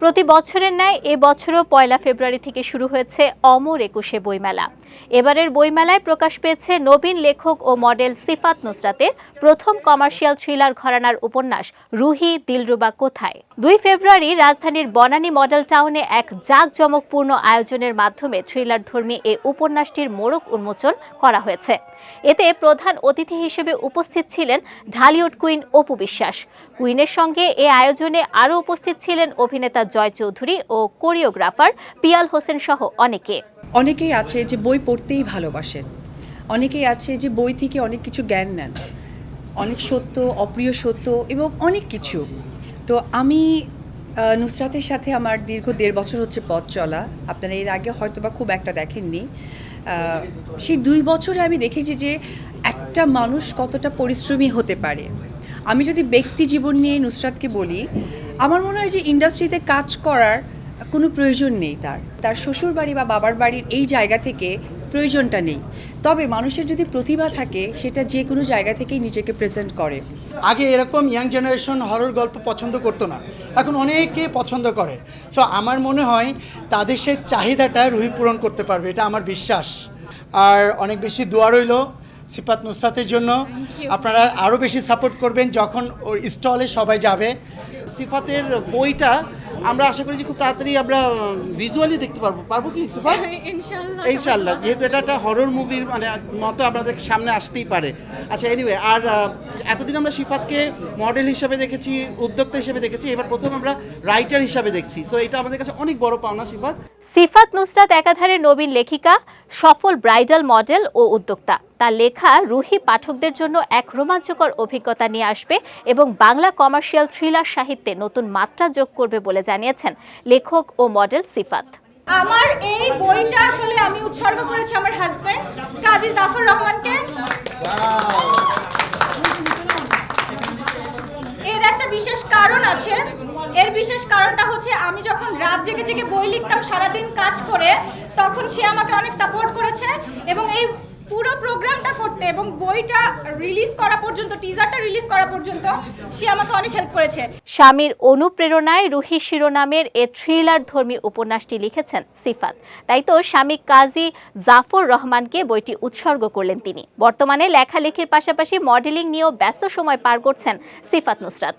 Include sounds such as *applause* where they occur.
প্রতি বছরের ন্যায় এবছরও পয়লা ফেব্রুয়ারি থেকে শুরু হয়েছে অমর একুশে বইমেলা। এবারের বইমেলায় প্রকাশ পেয়েছে নবীন লেখক ও মডেল সিফাত নুসরাতের প্রথম কমার্শিয়াল থ্রিলার ঘরানার উপন্যাস, রুহি দিলরুবা কোথায়? দুই ফেব্রুয়ারি রাজধানীর বনানী মডেল টাউনে এক জাঁকজমকপূর্ণ আয়োজনের মাধ্যমে থ্রিলার ধর্মী এ উপন্যাসটির মোড়ক উন্মোচন করা হয়েছে। এতে প্রধান অতিথি হিসেবে উপস্থিত ছিলেন ঢালিউড কুইন অপু বিশ্বাস। কুইনের সঙ্গে এ আয়োজনে আরও উপস্থিত ছিলেন অভিনেতা জয় চৌধুরী ও কোরিওগ্রাফার পিয়াল হোসেন সহ অনেকে। অনেকেই আছে যে বই পড়তেই ভালোবাসেন। অনেকেই আছে যে বই থেকে অনেক কিছু জ্ঞান নেন। অনেক সত্য, অপ্রিয় সত্য এবং অনেক কিছু। তো আমি নুসরাতের সাথে আমার দীর্ঘ দেড় বছর হচ্ছে পথ চলা। আপনারা এর আগে হয়তো বা খুব একটা দেখেননি। সেই দুই বছরে আমি দেখেছি যে একটা মানুষ কতটা পরিশ্রমী হতে পারে। আমি যদি ব্যক্তি জীবন নিয়ে নুসরাতকে বলি, আমার মনে হয় যে ইন্ডাস্ট্রিতে কাজ করার কোনো প্রয়োজন নেই তার। তার শ্বশুর বাড়ি বা বাবার বাড়ির এই জায়গা থেকে প্রয়োজনটা নেই। তবে মানুষের যদি প্রতিভা থাকে সেটা যে কোনো জায়গা থেকেই নিজেকে প্রেজেন্ট করে। আগে এরকম ইয়াং জেনারেশন হরর গল্প পছন্দ করতো না। এখন অনেকে পছন্দ করে। সো আমার মনে হয় তাদের সেই চাহিদাটা রুহি পূরণ করতে পারবে এটা আমার বিশ্বাস। আর অনেক বেশি দোয়া রইল সিপাত নুসরাতের জন্য। আপনারা আরও বেশি সাপোর্ট করবেন যখন ওর স্টলে সবাই যাবে। সিফাতের বইটা আমরা আশা করি যে খুব তাড়াতাড়ি আমরা ভিজুয়ালি দেখতে পারব। পারব কি সিফাত *laughs* ইনশাল্লাহ ইনশাল্লাহ যেহেতু এটা একটা হরর মুভির মানে মতো আপনাদের সামনে আসতেই পারে। আচ্ছা এনিওয়ে আর এতদিন আমরা সিফাতকে মডেল হিসাবে দেখেছি উদ্যোক্তা হিসেবে দেখেছি এবার প্রথম আমরা রাইটার হিসাবে দেখছি। সো এটা আমাদের কাছে অনেক বড় পাওনা সিফাত সিফাত নুসরাত একাধারে নবীন লেখিকা সফল ব্রাইডাল মডেল ও উদ্যোক্তা। তার লেখা রুহি পাঠকদের জন্য এক রোমাঞ্চকর অভিজ্ঞতা নিয়ে আসবে এবং বাংলা কমার্শিয়াল থ্রিলার সাহিত্যে নতুন মাত্রা যোগ করবে বলে জানিয়েছেন লেখক ও মডেল সিফাত। আমার এই বইটা আসলে আমি উৎসর্গ করেছি আমার হাজবেন্ড কাজী জাফর রহমানকে। এর একটা বিশেষ কারণ আছে। এর বিশেষ কারণটা হচ্ছে আমি যখন রাত জেগে জেগে বই লিখতাম, সারাদিন কাজ করে, তখন সে আমাকে অনেক সাপোর্ট করেছে এবং এই পুরো প্রোগ্রামটা করতে এবং বইটা রিলিজ করা পর্যন্ত টিজারটা রিলিজ করা পর্যন্ত সে আমাকে অনেক হেল্প করেছে। স্বামীর অনুপ্রেরণায় রুহি শিরোনামের এ থ্রিলার ধর্মী উপন্যাসটি লিখেছেন সিফাত। তাই তো স্বামী কাজী জাফর রহমানকে বইটি উৎসর্গ করলেন তিনি। বর্তমানে লেখালেখির পাশাপাশি মডেলিং নিয়েও ব্যস্ত সময় পার করছেন সিফাত নুসরাত।